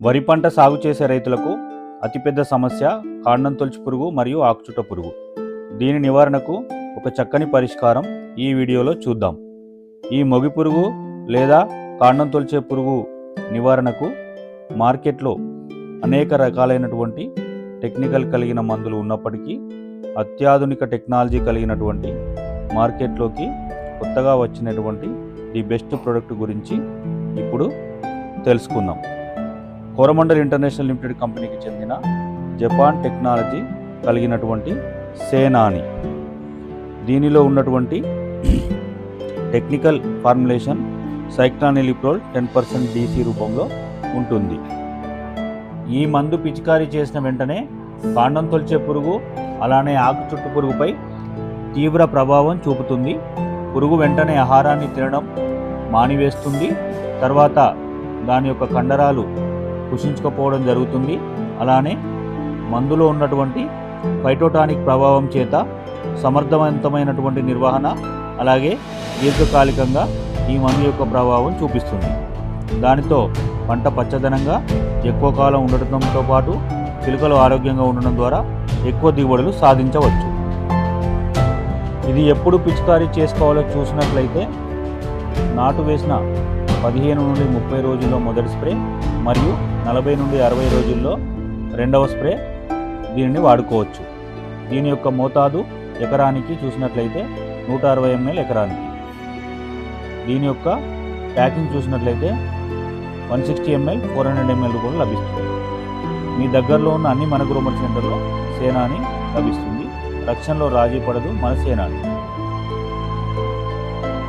వరి పంట సాగు చేసే రైతులకు అతిపెద్ద సమస్య కాండం తొలచి పురుగు మరియు ఆకుచుట్ట పురుగు. దీని నివారణకు ఒక చక్కని పరిష్కారం ఈ వీడియోలో చూద్దాం. ఈ మొగి పురుగు లేదా కాండం తొలిచే పురుగు నివారణకు మార్కెట్లో అనేక రకాలైనటువంటి టెక్నికల్ కలిగిన మందులు ఉన్నప్పటికీ అత్యాధునిక టెక్నాలజీ కలిగినటువంటి మార్కెట్లోకి కొత్తగా వచ్చినటువంటి ది బెస్ట్ ప్రోడక్ట్ గురించి ఇప్పుడు తెలుసుకుందాం. కోరమండల్ ఇంటర్నేషనల్ లిమిటెడ్ కంపెనీకి చెందిన జపాన్ టెక్నాలజీ కలిగినటువంటి సేనాని. దీనిలో ఉన్నటువంటి technical formulation cyclaniliprole ten percent DC రూపంలో ఉంటుంది. ఈ మందు పిచికారీ చేసిన వెంటనే కాండం తొలిచే పురుగు అలానే ఆకు చుట్టు పురుగుపై తీవ్ర ప్రభావం చూపుతుంది. పురుగు వెంటనే ఆహారాన్ని తినడం మానివేస్తుంది. తర్వాత దాని యొక్క కండరాలు కుషించుకపోవడం జరుగుతుంది. అలానే మందులో ఉన్నటువంటి ఫైటోటానిక్ ప్రభావం చేత సమర్థవంతమైనటువంటి నిర్వహణ అలాగే దీర్ఘకాలికంగా ఈ మందు యొక్క ప్రభావం చూపిస్తుంది. దానితో పంట పచ్చదనంగా ఎక్కువ కాలం ఉండటంతో పాటు చిలుకలు ఆరోగ్యంగా ఉండడం ద్వారా ఎక్కువ దిగుబడులు సాధించవచ్చు. ఇది ఎప్పుడు పిచికారీ చేసుకోవాలో చూసినట్లయితే నాటు వేసిన పదిహేను నుండి ముప్పై రోజుల్లో మొదటి స్ప్రే మరియు నలభై నుండి అరవై రోజుల్లో రెండవ స్ప్రే దీనిని వాడుకోవచ్చు. దీని యొక్క మోతాదు ఎకరానికి చూసినట్లయితే నూట అరవై ఎంఎల్ ఎకరానికి. దీని యొక్క ప్యాకింగ్ చూసినట్లయితే one sixty ML four hundred ML కూడా లభిస్తుంది. మీ దగ్గరలో ఉన్న అన్ని మనకు గ్రోమర్ సెంటర్లో సేనాని లభిస్తుంది. రక్షణలో రాజీ పడదు మన సేనాని.